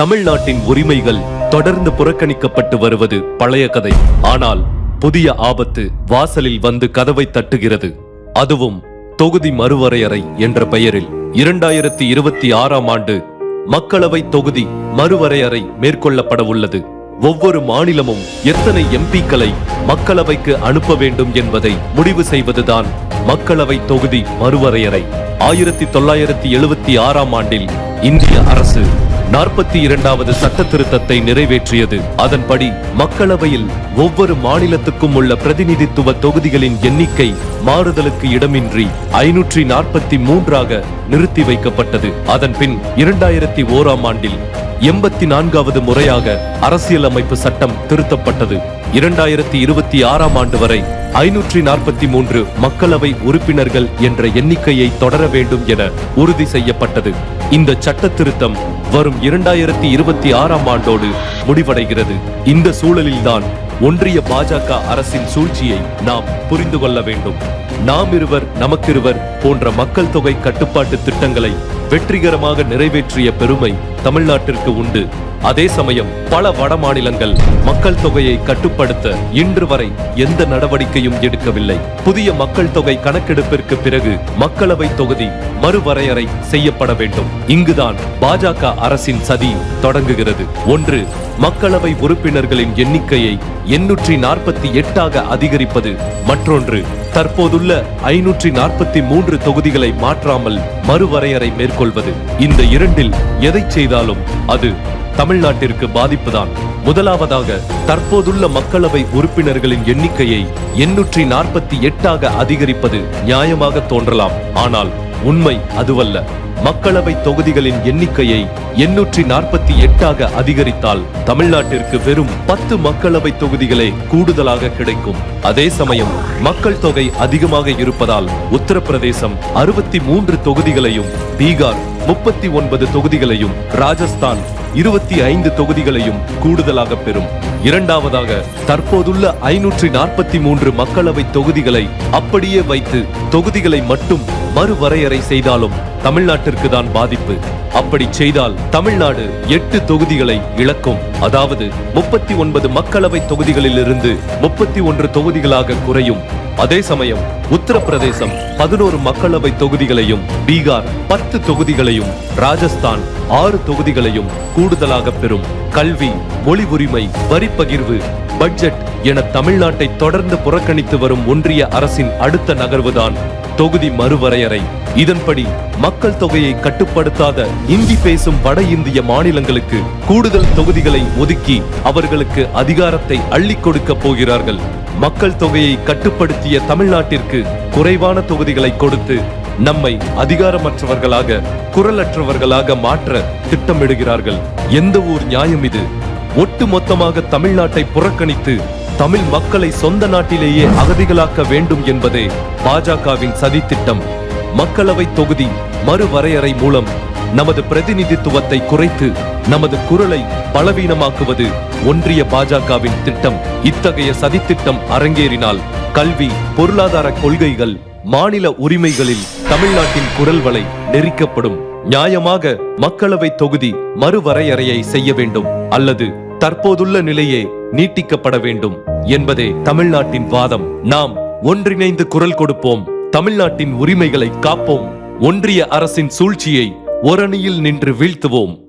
தமிழ்நாட்டின் உரிமைகள் தொடர்ந்து புறக்கணிக்கப்பட்டு வருவது பழைய கதை. ஆனால் புதிய ஆபத்து வாசலில் வந்து கதவை தட்டுகிறது. அதுவும் தொகுதி மறுவரையறை என்ற பெயரில். இரண்டாயிரத்தி இருபத்தி ஆறாம் ஆண்டு மக்களவை தொகுதி மறுவரையறை மேற்கொள்ளப்பட உள்ளது. ஒவ்வொரு மாநிலமும் எத்தனை எம்பிக்களை மக்களவைக்கு அனுப்ப வேண்டும் என்பதை முடிவு செய்வதுதான் மக்களவை தொகுதி மறுவரையறை. ஆயிரத்தி தொள்ளாயிரத்தி எழுபத்தி ஆறாம் ஆண்டில் இந்திய அரசு நாற்பத்தி இரண்டாவது சட்ட திருத்தத்தை நிறைவேற்றியது. அதன்படி மக்களவையில் ஒவ்வொரு மாநிலத்துக்கும் உள்ள பிரதிநிதித்துவ தொகுதிகளின் எண்ணிக்கை மாறுதலுக்கு இடமின்றி ஐநூற்றி நாற்பத்தி மூன்றாக நிறுத்தி வைக்கப்பட்டது. அதன்பின் இரண்டாயிரத்தி ஓராம் ஆண்டில் எண்பத்தி நான்காவது முறையாக அரசியலமைப்பு சட்டம் திருத்தப்பட்டது. இரண்டாயிரத்தி இருபத்தி ஆறாம் ஆண்டு வரை ஐநூற்றி நாற்பத்தி மூன்று மக்களவை உறுப்பினர்கள் என்ற எண்ணிக்கையை தொடர வேண்டும் என உறுதி செய்யப்பட்டது. இந்த சட்ட திருத்தம் வரும் இரண்டாயிரத்தி இருபத்தி ஆறாம் ஆண்டோடு முடிவடைகிறது. இந்த சூழலில்தான் ஒன்றிய பாஜக அரசின் சூழ்ச்சியை நாம் புரிந்து கொள்ள வேண்டும். நாம் இருவர் நமக்கிருவர் போன்ற மக்கள் தொகை கட்டுப்பாட்டு திட்டங்களை வெற்றிகரமாக நிறைவேற்றிய பெருமை தமிழ்நாட்டிற்கு உண்டு. அதே சமயம் பல வட மாநிலங்கள் மக்கள் தொகையை கட்டுப்படுத்த இன்று வரை எந்த நடவடிக்கையும் எடுக்கவில்லை. புதிய மக்கள் தொகை கணக்கெடுப்பிற்கு பிறகு மக்களவை தொகுதி மறுவரையறை செய்யப்பட வேண்டும். இங்குதான் பாஜக அரசின் சதி தொடங்குகிறது. ஒன்று மக்களவை உறுப்பினர்களின் எண்ணிக்கையை எண்ணூற்றி நாற்பத்தி எட்டாக அதிகரிப்பது. மற்றொன்று தற்போதுள்ள ஐநூற்றி நாற்பத்தி மூன்று தொகுதிகளை மாற்றாமல் மறுவரையறை மேற்கொள்வது. இந்த இரண்டில் எதை செய்தாலும் அது தமிழ்நாட்டிற்கு பாதிப்புதான். முதலாவதாக தற்போதுள்ள மக்களவை உறுப்பினர்களின் எண்ணிக்கையை எண்ணூற்றி நாற்பத்தி எட்டாக அதிகரிப்பது நியாயமாக தோன்றலாம். ஆனால் உண்மை அதுவல்ல. மக்களவை தொகுதிகளின் எண்ணிக்கையை எண்ணூற்றி நாற்பத்தி எட்டாக அதிகரித்தால் தமிழ்நாட்டிற்கு வெறும் பத்து மக்களவை தொகுதிகளே கூடுதலாக கிடைக்கும். அதே சமயம் மக்கள் தொகை அதிகமாக இருப்பதால் உத்தரப்பிரதேசம் அறுபத்தி மூன்று தொகுதிகளையும் பீகார் முப்பத்தி ஒன்பது தொகுதிகளையும் ராஜஸ்தான் இருபத்தி ஐந்து தொகுதிகளையும் கூடுதலாக பெறும். இரண்டாவதாக தற்போதுள்ள ஐநூற்றி நாற்பத்தி மூன்று மக்களவை தொகுதிகளை அப்படியே வைத்து தொகுதிகளை மட்டும் மறுவரையறை செய்தாலும் தமிழ்நாட்டிற்கு தான் பாதிப்பு. அப்படி செய்தால் தமிழ்நாடு எட்டு தொகுதிகளை இழக்கும். அதாவது முப்பத்தி ஒன்பது மக்களவை தொகுதிகளிலிருந்து முப்பத்தி ஒன்று தொகுதிகளாக குறையும். அதே சமயம் உத்தரப்பிரதேசம் பதினோரு மக்களவை தொகுதிகளையும் பீகார் பத்து தொகுதிகளையும் ராஜஸ்தான் ஆறு தொகுதிகளையும் கூடுதலாக பெறும் கல்வி மொழி உரிமை வரிப்பகிர்வு பட்ஜெட் என தமிழ்நாட்டை தொடர்ந்து புறக்கணித்து வரும் ஒன்றிய அரசின் அடுத்த நகர்வுதான் தொகுதி மறுவரையறை. இதன்படி மக்கள் தொகையை கட்டுப்படுத்தாத இந்தி பேசும் வட இந்திய மாநிலங்களுக்கு கூடுதல் தொகுதிகளை ஒதுக்கி அவர்களுக்கு அதிகாரத்தை அள்ளி கொடுக்க போகிறார்கள். மக்கள் தொகையை கட்டுப்படுத்திய தமிழ்நாட்டிற்கு குறைவான தொகுதிகளை கொடுத்து நம்மை அதிகாரமற்றவர்களாக குரலற்றவர்களாக மாற்ற திட்டமிடுகிறார்கள். எந்த ஊர் நியாயம் இது? ஒட்டு மொத்தமாக தமிழ்நாட்டை புறக்கணித்து தமிழ் மக்களை சொந்த நாட்டிலேயே அகதிகளாக்க வேண்டும் என்பதே பாஜகவின் சதித்திட்டம். மக்களவை தொகுதி மறுவரையறை மூலம் நமது பிரதிநிதித்துவத்தை குறைத்து நமது குரலை பலவீனமாக்குவது ஒன்றிய பாஜகவின் திட்டம். இத்தகைய சதித்திட்டம் அரங்கேறினால் கல்வி பொருளாதார கொள்கைகள் மாநில உரிமைகளில் தமிழ்நாட்டின் குரல் வலை நெரிக்கப்படும். நியாயமாக மக்களவை தொகுதி மறுவரையறையை செய்ய வேண்டும் அல்லது தற்போதுள்ள நிலையே நீட்டிக்கப்பட வேண்டும் என்பதே தமிழ்நாட்டின் வாதம். நாம் ஒன்றிணைந்து குரல் கொடுப்போம் தமிழ்நாட்டின் உரிமைகளை காப்போம் ஒன்றிய அரசின் சூழ்ச்சியை ஓரணியில் நின்று வீழ்த்துவோம்.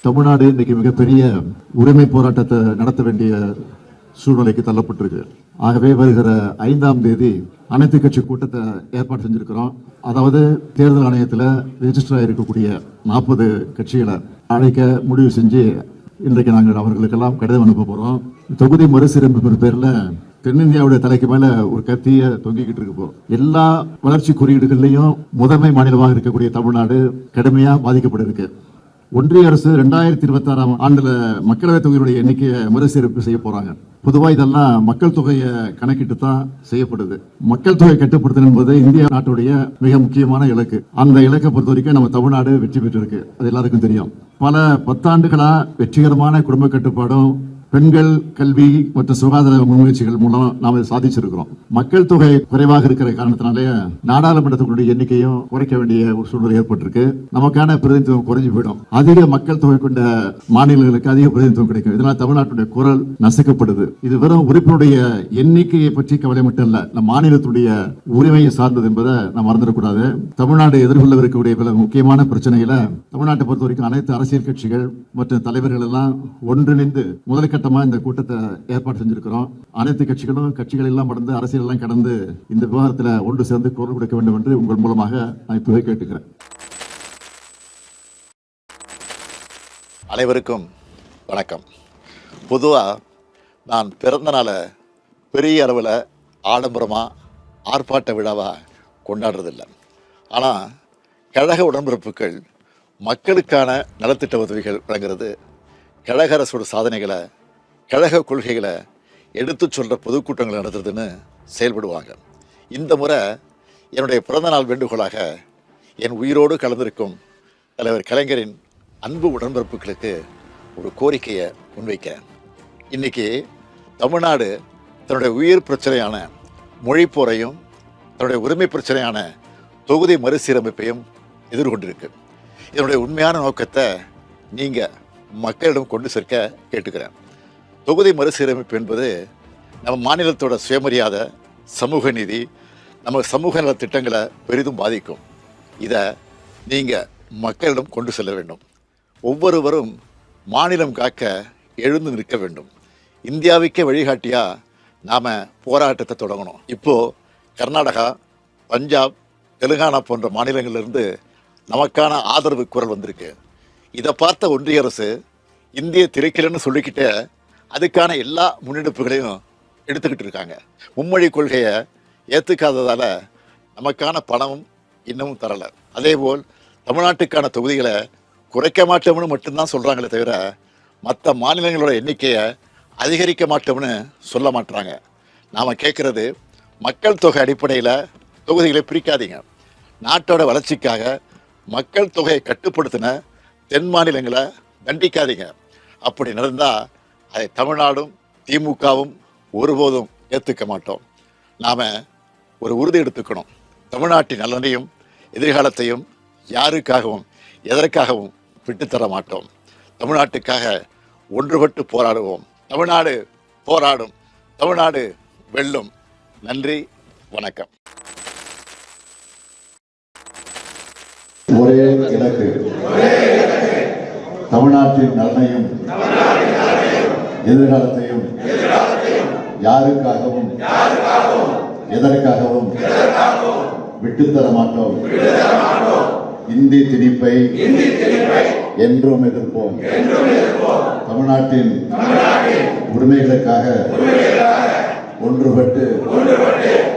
தமிழ்நாடு இன்னைக்கு மிகப்பெரிய உரிமை போராட்டத்தை நடத்த வேண்டிய சூழ்நிலைக்கு தள்ளப்பட்டிருக்கு. ஆகவே வருகிற ஐந்தாம் தேதி அனைத்து கட்சி கூட்டத்தை ஏற்பாடு செஞ்சிருக்கிறோம். அதாவது தேர்தல் ஆணையத்தில் ரெஜிஸ்டர் ஆகிருக்கக்கூடிய நாற்பது கட்சிகளை அழைக்க முடிவு செஞ்சு இன்றைக்கு நாங்கள் அவர்களுக்கெல்லாம் கடிதம் அனுப்ப போகிறோம் தொகுதி மறுசீரமைப்பு பேரில் தென்னிந்தியாவுடைய தலைக்கு மேல ஒரு கத்திய தொங்கிக்கிட்டு இருக்கு எல்லா வளர்ச்சி குறியீடுகள்லையும் முதன்மை மாநிலமாக இருக்கக்கூடிய தமிழ்நாடு கடுமையா பாதிக்கப்பட்டிருக்கு. ஒன்றிய அரசு ரெண்டாயிரத்தி இருபத்தி ஆறாம் ஆண்டுல மக்களவைத் தொகையினுடைய எண்ணிக்கையை மறுசீரமைப்பு செய்ய போறாங்க. பொதுவாக இதெல்லாம் மக்கள் தொகையை கணக்கிட்டு தான் செய்யப்படுது. மக்கள் தொகை கட்டுப்படுத்தல் என்பது இந்திய நாட்டுடைய மிக முக்கியமான இலக்கு. அந்த இலக்கை பொறுத்த வரைக்கும் நம்ம தமிழ்நாடு வெற்றி பெற்றிருக்கு. அது எல்லாருக்கும் தெரியும். பல பத்தாண்டுகளா வெற்றிகரமான குடும்ப கட்டுப்பாடும் பெண்கள் கல்வி மற்றும் சுகாதார முன்முயற்சிகள் மூலம் நாம் சாதிச்சிருக்கிறோம். மக்கள் தொகை குறைவாக இருக்கிற காரணத்தினாலே நாடாளுமன்றத்தினுடைய எண்ணிக்கையும் குறைக்க வேண்டிய ஒரு சூழ்நிலை ஏற்பட்டிருக்கு. நமக்கான பிரதிநிதித்துவம் குறைஞ்சு போயிடும். அதிக மக்கள் தொகை கொண்ட மாநிலங்களுக்கு அதிக பிரதிநிதித்துவம் கிடைக்கும். இதனால் தமிழ்நாட்டுடைய குரல் நசுக்கப்படுது. இது வெறும் உறுப்பினுடைய எண்ணிக்கையை பற்றி கவலை மட்டும் இல்ல நம் மாநிலத்துடைய உரிமையை சார்ந்தது என்பதை நாம் மறந்துடக்கூடாது. தமிழ்நாடு எதிர்கொள்ளவிருக்கக்கூடிய பல முக்கியமான பிரச்சனைகளை தமிழ்நாட்டை பொறுத்த வரைக்கும் அனைத்து அரசியல் கட்சிகள் மற்றும் தலைவர்கள் எல்லாம் ஒன்றிணைந்து முதலுக்கு கட்டமா இந்த கூட்டத்தை ஏற்பாடு செஞ்சிருக்கிறோம். அனைத்து கட்சிகளும் கட்சிகள் எல்லாம் கடந்து அரசியல் எல்லாம் கடந்து இந்த விவகாரத்தில் ஒன்று சேர்ந்து குரல் கொடுக்க வேண்டும் என்று உங்கள் மூலமாக நான் இப்போவே கேட்டுக்கிறேன். அனைவருக்கும் வணக்கம். பொதுவாக நான் பிறந்த நாளை பெரிய அளவில் ஆடம்பரமாக ஆர்ப்பாட்ட விழாவாக கொண்டாடுறதில்லை. ஆனால் கழக உடன்பிறப்புகள் மக்களுக்கான நலத்திட்ட உதவிகள் வழங்குறது கழக அரசோட சாதனைகளை கழக கொள்கைகளை எடுத்துச் சொல்கிற பொதுக்கூட்டங்கள் நடத்துறதுன்னு செயல்படுவாங்க. இந்த முறை என்னுடைய பிறந்தநாள் வேண்டுகோளாக என் உயிரோடு கலந்திருக்கும் தலைவர் கலைஞரின் அன்பு உடன்பிறப்புகளுக்கு ஒரு கோரிக்கையை முன்வைக்கிறேன். இன்னைக்கு தமிழ்நாடு தன்னுடைய உயிர் பிரச்சனையான மொழிப்போரையும் தன்னுடைய உரிமை பிரச்சனையான தொகுதி மறுசீரமைப்பையும் எதிர்கொண்டிருக்கு. இதனுடைய உண்மையான நோக்கத்தை நீங்கள் மக்களிடம் கொண்டு சேர்க்க கேட்டுக்கிறேன். தொகுதி மறுசீரமைப்பு என்பது நம்ம மாநிலத்தோட சுயமரியாதை சமூக நீதி நம்ம சமூக நல திட்டங்களை பெரிதும் பாதிக்கும். இதை நீங்கள் மக்களிடம் கொண்டு செல்ல வேண்டும். ஒவ்வொருவரும் மாநிலம் காக்க எழுந்து நிற்க வேண்டும். இந்தியாவுக்கே வழிகாட்டியாக நாம் போராட்டத்தை தொடங்கணும். இப்போது கர்நாடகா பஞ்சாப் தெலுங்கானா போன்ற மாநிலங்களிலிருந்து நமக்கான ஆதரவு குரல் வந்திருக்கு. இதை பார்த்த ஒன்றிய அரசு இந்திய திரைக்கலன்னு சொல்லிக்கிட்டே அதுக்கான எல்லா முன்னெடுப்புகளையும் எடுத்துக்கிட்டு இருக்காங்க. மும்மொழி கொள்கையை ஏற்றுக்காததால் நமக்கான பணமும் இன்னமும் தரலை. அதேபோல் தமிழ்நாட்டுக்கான தொகுதிகளை குறைக்க மாட்டோம்னு மட்டும்தான் சொல்கிறாங்களே தவிர மற்ற மாநிலங்களோட எண்ணிக்கையை அதிகரிக்க மாட்டோம்னு சொல்ல மாட்டுறாங்க நாம் கேட்குறது மக்கள் தொகை அடிப்படையில் தொகுதிகளை பிரிக்காதீங்க. நாட்டோட வளர்ச்சிக்காக மக்கள் தொகையை கட்டுப்படுத்தின தென் மாநிலங்களை தண்டிக்காதீங்க. அப்படி நடந்தால் அதை தமிழ்நாடும் திமுகவும் ஒருபோதும் ஏற்றுக்க மாட்டோம். நாம் ஒரு உறுதி எடுத்துக்கணும். தமிழ்நாட்டின் நலனையும் எதிர்காலத்தையும் யாருக்காகவும் எதற்காகவும் விட்டுத்தர மாட்டோம். தமிழ்நாட்டுக்காக ஒன்றுபட்டு போராடுவோம். தமிழ்நாடு போராடும். தமிழ்நாடு வெல்லும். நன்றி வணக்கம். ஒரே இலக்கு. தமிழ்நாட்டின் நலனையும் எதிர்காலத்தையும் யாருக்காகவும் எதற்காகவும் விட்டுத்தர மாட்டோம். இந்தி திணிப்பை என்றும் எதிர்ப்போம். தமிழ்நாட்டின் உரிமைகளுக்காக ஒன்றுபட்டு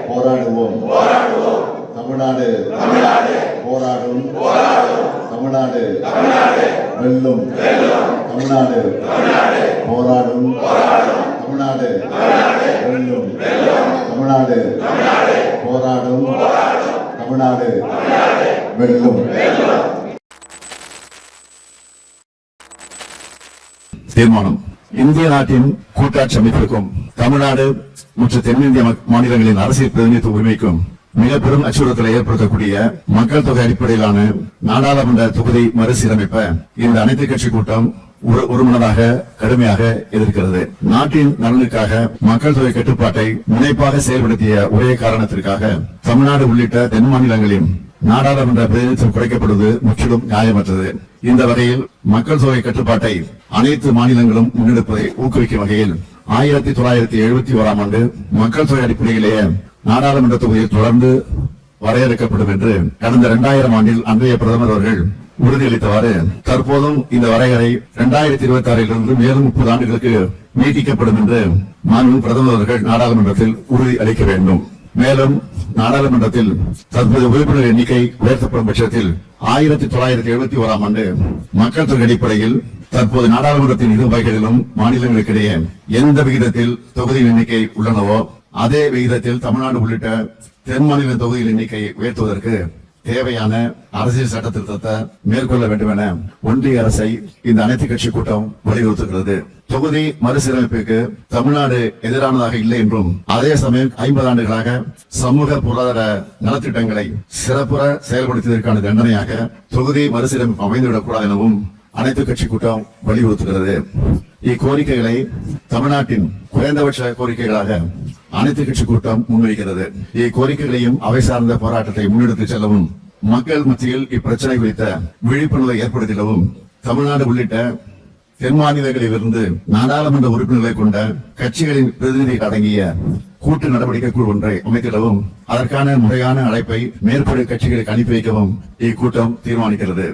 போராடுவோம். தமிழ்நாடு போராடும். தமிழ்நாடு வெல்லும். தமிழ்நாடு போராடும். தமிழ்நாடு வெல்லும். தமிழ்நாடு போராடும். தமிழ்நாடு வெல்லும். தீர்மானம். இந்திய நாட்டின் கூட்டாட்சி அமைப்பிற்கும் தமிழ்நாடு மற்றும் தென்னிந்திய மாநிலங்களின் அரசியல் பிரதிநிதித்துவ உரிமைக்கும் மிக பெரும் அச்சுறுத்தலை ஏற்படுத்தக்கூடிய மக்கள் தொகை அடிப்படையிலான நாடாளுமன்ற தொகுதி மறுசீரமைப்ப இந்த அனைத்து கட்சி கூட்டம் ஒருமனதாக கடுமையாக எதிர்க்கிறது. நாட்டின் நலனுக்காக மக்கள் தொகை கட்டுப்பாட்டை முனைப்பாக செயல்படுத்திய ஒரே காரணத்திற்காக தமிழ்நாடு உள்ளிட்ட தென் மாநிலங்களின் நாடாளுமன்ற பிரதிநிதித்துவம் குறைக்கப்படுவது முற்றிலும் நியாயமற்றது. இந்த வகையில் மக்கள் தொகை கட்டுப்பாட்டை அனைத்து மாநிலங்களும் முன்னெடுப்பதை ஊக்குவிக்கும் வகையில் ஆயிரத்தி தொள்ளாயிரத்தி எழுபத்தி ஓராம் ஆண்டு மக்கள் தொகை அடிப்படையிலேயே நாடாளுமன்ற தொகுதியில் தொடர்ந்து வரையறுக்கப்படும் என்று கடந்த இரண்டாயிரம் ஆண்டில் அன்றைய பிரதமர் அவர்கள் உறுதியளித்தவாறு தற்போதும் இந்த வரையறை இரண்டாயிரத்தி இருபத்தி ஆறிலிருந்து மேலும் முப்பது ஆண்டுகளுக்கு நீட்டிக்கப்படும் என்று மாண்பு பிரதமர் அவர்கள் நாடாளுமன்றத்தில் உறுதி அளிக்க வேண்டும். மேலும் நாடாளுமன்றத்தில் தற்போது உறுப்பினர் எண்ணிக்கை உயர்த்தப்படும் பட்சத்தில் ஆயிரத்தி தொள்ளாயிரத்தி எழுபத்தி ஓராம் ஆண்டு மக்கள் தொகை அடிப்படையில் தற்போது நாடாளுமன்றத்தின் இரு வகைகளிலும் மாநிலங்களுக்கிடையே எந்த விகிதத்தில் தொகுதி எண்ணிக்கை உள்ளனவோ அதே விகிதத்தில் தமிழ்நாடு உள்ளிட்ட தென் மாநில தொகுதியின் எண்ணிக்கையை உயர்த்துவதற்கு தேவையான அரசியல் சட்ட திருத்தத்தை மேற்கொள்ள வேண்டும் என ஒன்றிய அரசை இந்த அனைத்து கட்சி கூட்டம் வலியுறுத்துகிறது. தொகுதி மறுசீரமைப்புக்கு தமிழ்நாடு எதிரானதாக இல்லை என்றும் அதே சமயம் ஐம்பது ஆண்டுகளாக சமூக பொருளாதார நலத்திட்டங்களை சிறப்புற செயல்படுத்தியதற்கான தண்டனையாக தொகுதி மறுசீரமைப்பு அமைந்துவிடக் கூடாது எனவும் அனைத்து கட்சி கூட்டம் வலியுறுத்துகிறது. இக்கோரிக்கைகளை தமிழ்நாட்டின் குறைந்தபட்ச கோரிக்கைகளாக அனைத்து கட்சி கூட்டம் முன்வைக்கிறது. இக்கோரிக்கைகளையும் அவை சார்ந்த போராட்டத்தை முன்னெடுத்து செல்லவும் மக்கள் மத்தியில் இப்பிரச்சனை குறித்த விழிப்புணர்வை ஏற்படுத்திடவும் தமிழ்நாடு உள்ளிட்ட தென் மாநிலங்களிலிருந்து நாடாளுமன்ற உறுப்பினர்களை கொண்ட கட்சிகளின் பிரதிநிதிகள் அடங்கிய கூட்டு நடவடிக்கை குழு ஒன்றை அமைத்திடவும் அதற்கான முறையான அழைப்பை மேற்படி கட்சிகளுக்கு அனுப்பி வைக்கவும் இக்கூட்டம் தீர்மானிக்கிறது.